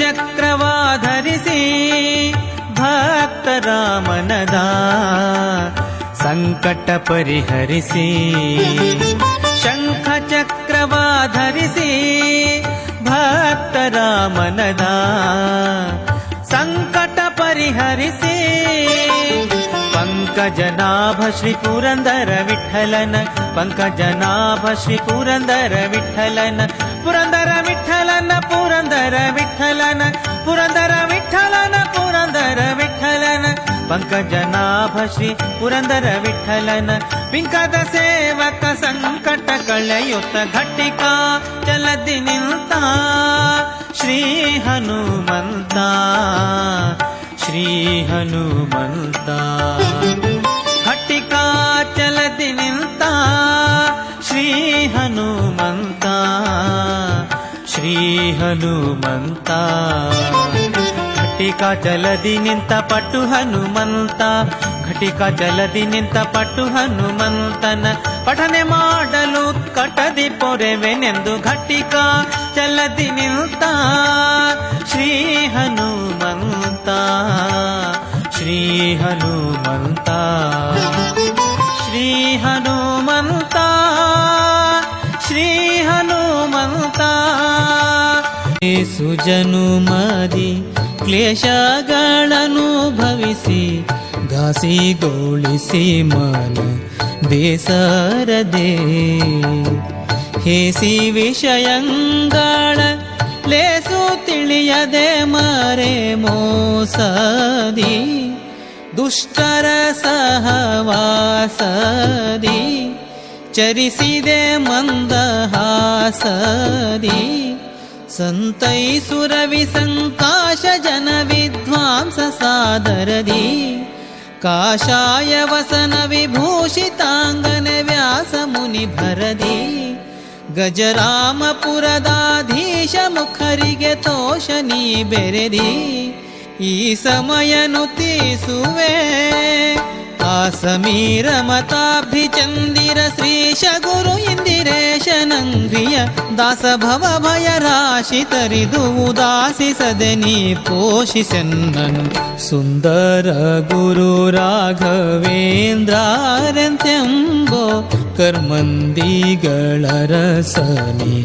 चक्रवाधरि भक्तरामनदा रामदाकट परिहरि भक्तरामनदा चक्रवाधरि पङ्कजनाभ श्रीपुरन्दर विठ्ठलन पङ्कजनाभ श्रीपुरन्दर विठ्ठलन ಪುರಂದರ ವಿಠಲನ ಪುರಂದರ ವಿಠಲನ ಪುರಂದರ ವಿಠಲನ ಪುರಂದರ ವಿಠಲನ ಪುರಂದರ ವಿಠಲನ ಪಂಕಜನಾಭ ಶ್ರೀ ಪುರಂದರ ವಿಠಲನ ಪಿಂಕದ ಸೇವಕ ಸಂಕಟ ಕಳೆಯುತ್ತ ಘಟಿಕ ಚಲದಿ ನಿಂತ ಶ್ರೀ ಹನುಮಂತ ಶ್ರೀ ಹನುಮಂತ ಘಟಿಕ ಚಲದಿ ನಿಂತ ಶ್ರೀ ಹನುಮಂತ ಶ್ರೀ ಹನುಮಂತ ಘಟಿಕ ಜಲದಿ ನಿಂತ ಪಟು ಹನುಮಂತ ಘಟಿಕ ಜಲದಿ ನಿಂತ ಪಟು ಹನುಮಂತನ ಪಠನೆ ಮಾಡಲು ಕಟದಿ ಪೊರೆವೆನೆಂದು ಘಟಿಕ ಜಲದಿ ನಿಂತ ಶ್ರೀ ಹನುಮಂತ ಶ್ರೀ ಹನುಮಂತ ಶ್ರೀ ಹನುಮಂತ ಶ್ರೀ ಹನುಮಂತ ಸುಜನು ಮದಿ ಕ್ಲೇಶಗಳನ್ನು ಭವಿಸಿ ಘಾಸಿಗೊಳಿಸಿ ಮನ ಬೇಸರದೆ. ಹೇಸಿ ವಿಷಯಂಗಳ ಲೇಸು ತಿಳಿಯದೆ ಮರೆ ಮೋಸದಿ. ದುಷ್ಟರ ಸಹವಾಸದಿ. ಚರಿಸಿದೆ ಮಂದಹಾಸದಿ. ಸಂತೈಸುರವಿ ಸಂಕಾಶ ಜನ ವಿದ್ವಾಂಸ ಸಾದರದಿ ಕಾಷಾಯ ವಸನ ವಿಭೂಷಿತಾಂಗನ ವ್ಯಾಸ ಮುನಿ ಭರದಿ ಗಜರಾಮಪುರದಾಧೀಶ ಮುಖರಿಗೆ ತೋಷ ನೀ ಬೆರೆದಿ ಈ ಸಮಯ ನುತಿಸುವೆ ಆ ಸಮೀರ ಮತಾಭಿಚಂದಿರ ಶ್ರೀಶ ಗುರು ಇಂದಿರೇಶ दास भव भय राशि तर्दुदासि सदनि पोषिसन्न सुन्दर गुरु राघवेन्द्रारन्त्यम्बो कर्मन्दिगळरसनि गलरसनि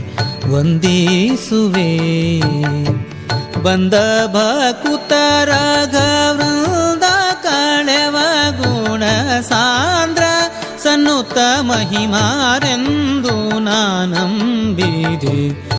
वन्दी सुवे बन्दभूतराग ಸನ್ನುತ ಮಹಿಮಾರೆಂದು ನಾನಂಬಿದೆ